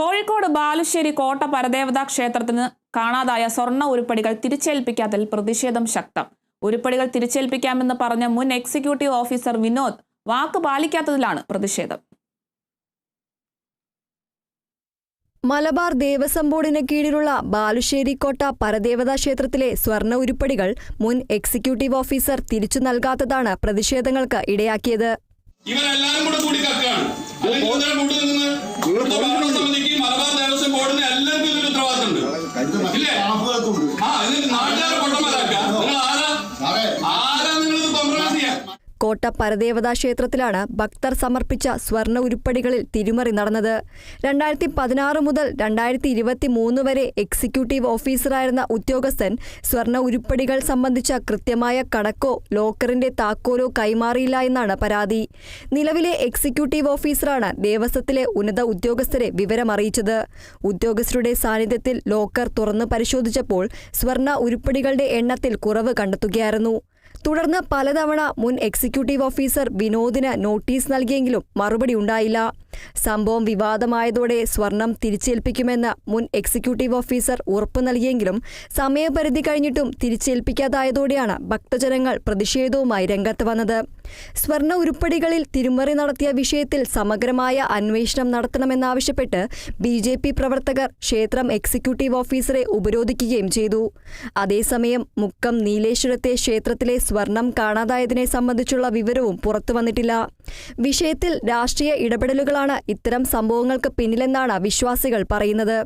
കോഴിക്കോട് ബാലുശ്ശേരി കോട്ട പരദേവതാ ക്ഷേത്രത്തിന് കാണാതായ സ്വർണ ഉരുപ്പടികൾ തിരിച്ചേൽപ്പിക്കാത്തതിൽ പ്രതിഷേധം ശക്തം. ഉരുപ്പടികൾ തിരിച്ചേൽപ്പിക്കാമെന്ന് പറഞ്ഞ മുൻ എക്സിക്യൂട്ടീവ് ഓഫീസർ വിനോദ് വാക്ക് പാലിക്കാത്തതിലാണ് പ്രതിഷേധം. മലബാർ ദേവസ്വം ബോർഡിന് കീഴിലുള്ള ബാലുശ്ശേരിക്കോട്ട പരദേവതാ ക്ഷേത്രത്തിലെ സ്വർണ ഉരുപ്പടികൾ മുൻ എക്സിക്യൂട്ടീവ് ഓഫീസർ തിരിച്ചു നൽകാത്തതാണ് പ്രതിഷേധങ്ങൾക്ക് ഇടയാക്കിയത്. ഇവരെല്ലാരും കൂടെ കൂടി 起来。കോട്ട പരദേവതാ ക്ഷേത്രത്തിലാണ് ഭക്തർ സമർപ്പിച്ച സ്വർണ ഉരുപ്പടികളിൽ തിരിമറി നടന്നത്. രണ്ടായിരത്തി പതിനാറ് മുതൽ രണ്ടായിരത്തി ഇരുപത്തി മൂന്ന് വരെ എക്സിക്യൂട്ടീവ് ഓഫീസറായിരുന്ന ഉദ്യോഗസ്ഥൻ സ്വർണ ഉരുപ്പടികൾ സംബന്ധിച്ച കൃത്യമായ കണക്കോ ലോക്കറിന്റെ താക്കോലോ കൈമാറിയില്ല എന്നാണ് പരാതി. നിലവിലെ എക്സിക്യൂട്ടീവ് ഓഫീസറാണ് ദേവസ്വത്തിലെ ഉന്നത ഉദ്യോഗസ്ഥരെ വിവരമറിയിച്ചത്. ഉദ്യോഗസ്ഥരുടെ സാന്നിധ്യത്തിൽ ലോക്കർ തുറന്നു പരിശോധിച്ചപ്പോൾ സ്വർണ ഉരുപ്പടികളുടെ എണ്ണത്തിൽ കുറവ് കണ്ടെത്തുകയായിരുന്നു. തുടർന്ന് പലതവണ മുൻ എക്സിക്യൂട്ടീവ് ഓഫീസർ വിനോദിന് നോട്ടീസ് നൽകിയെങ്കിലും മറുപടി ഉണ്ടായില്ല. സംഭവം വിവാദമായതോടെ സ്വർണം തിരിച്ചേൽപ്പിക്കുമെന്ന് മുൻ എക്സിക്യൂട്ടീവ് ഓഫീസർ ഉറപ്പു നൽകിയെങ്കിലും സമയപരിധി കഴിഞ്ഞിട്ടും തിരിച്ചേൽപ്പിക്കാതായതോടെയാണ് ഭക്തജനങ്ങൾ പ്രതിഷേധവുമായി രംഗത്ത് വന്നത്. സ്വർണ ഉരുപ്പടികളിൽ തിരുമറി നടത്തിയ വിഷയത്തിൽ സമഗ്രമായ അന്വേഷണം നടത്തണമെന്നാവശ്യപ്പെട്ട് ബി ജെ പി പ്രവർത്തകർ ക്ഷേത്രം എക്സിക്യൂട്ടീവ് ഓഫീസറെ ഉപരോധിക്കുകയും ചെയ്തു. അതേസമയം മുക്കം നീലേശ്വരത്തെ ക്ഷേത്രത്തിലെ സ്വർണം കാണാതായതിനെ സംബന്ധിച്ചുള്ള വിവരവും പുറത്തുവന്നിട്ടില്ല. വിഷയത്തിൽ രാഷ്ട്രീയ ഇടപെടലുകളാണ് ഇത്തരം സംഭവങ്ങൾക്ക് പിന്നിലെന്നാണ് വിശ്വാസികൾ പറയുന്നത്.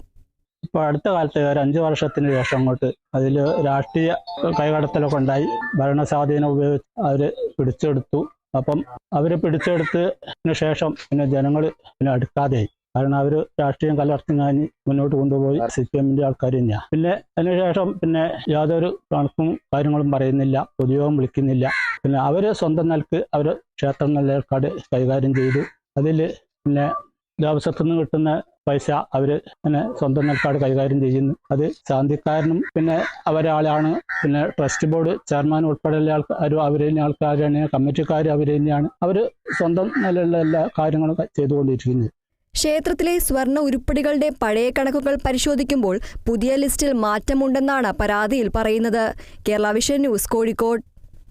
ഇപ്പൊ അടുത്ത കാലത്ത് ഒരു അഞ്ചു വർഷത്തിന് ശേഷം അങ്ങോട്ട് അതിൽ രാഷ്ട്രീയ കൈകടത്തലൊക്കെ ഉണ്ടായി. ഭരണസ്വാധീനം ഉപയോഗിച്ച് അവർ പിടിച്ചെടുത്തു. അപ്പം അവർ പിടിച്ചെടുത്തതിന് ശേഷം പിന്നെ ജനങ്ങൾ പിന്നെ അടുക്കാതെയായി. കാരണം അവർ രാഷ്ട്രീയം കലർത്തിങ്ങാനി മുന്നോട്ട് കൊണ്ടുപോയി സി പി എമ്മിന്റെ ആൾക്കാർ തന്നെയാണ് പിന്നെ അതിനുശേഷം പിന്നെ യാതൊരു കണക്കും കാര്യങ്ങളും പറയുന്നില്ല. പൊതുയോഗം വിളിക്കുന്നില്ല. പിന്നെ അവർ സ്വന്തം നിലയ്ക്ക് അവർ ക്ഷേത്രം കൈകാര്യം ചെയ്തു. അതിൽ പിന്നെ ദേവസ്വത്തിൽ നിന്ന് കിട്ടുന്ന പൈസ അവർ പിന്നെ സ്വന്തം നിൽക്കാട് കൈകാര്യം ചെയ്യുന്നു. അത് ശാന്തിക്കാരനും പിന്നെ അവരാളാണ്. പിന്നെ ട്രസ്റ്റ് ബോർഡ് ചെയർമാൻ ഉൾപ്പെടെയുള്ള ആൾക്കാരും അവരെ ആൾക്കാർ തന്നെയാണ് കമ്മിറ്റിക്കാർ അവർ തന്നെയാണ്. അവർ സ്വന്തം നിലയിലുള്ള എല്ലാ കാര്യങ്ങളും ചെയ്തുകൊണ്ടിരിക്കുന്നത് ക്ഷേത്രത്തിലെ സ്വർണ ഉരുപ്പടികളുടെ പഴയ കണക്കുകൾ പരിശോധിക്കുമ്പോൾ പുതിയ ലിസ്റ്റിൽ മാറ്റമുണ്ടെന്നാണ് പരാതിയിൽ പറയുന്നത്. Kerala vision news Kozhikode.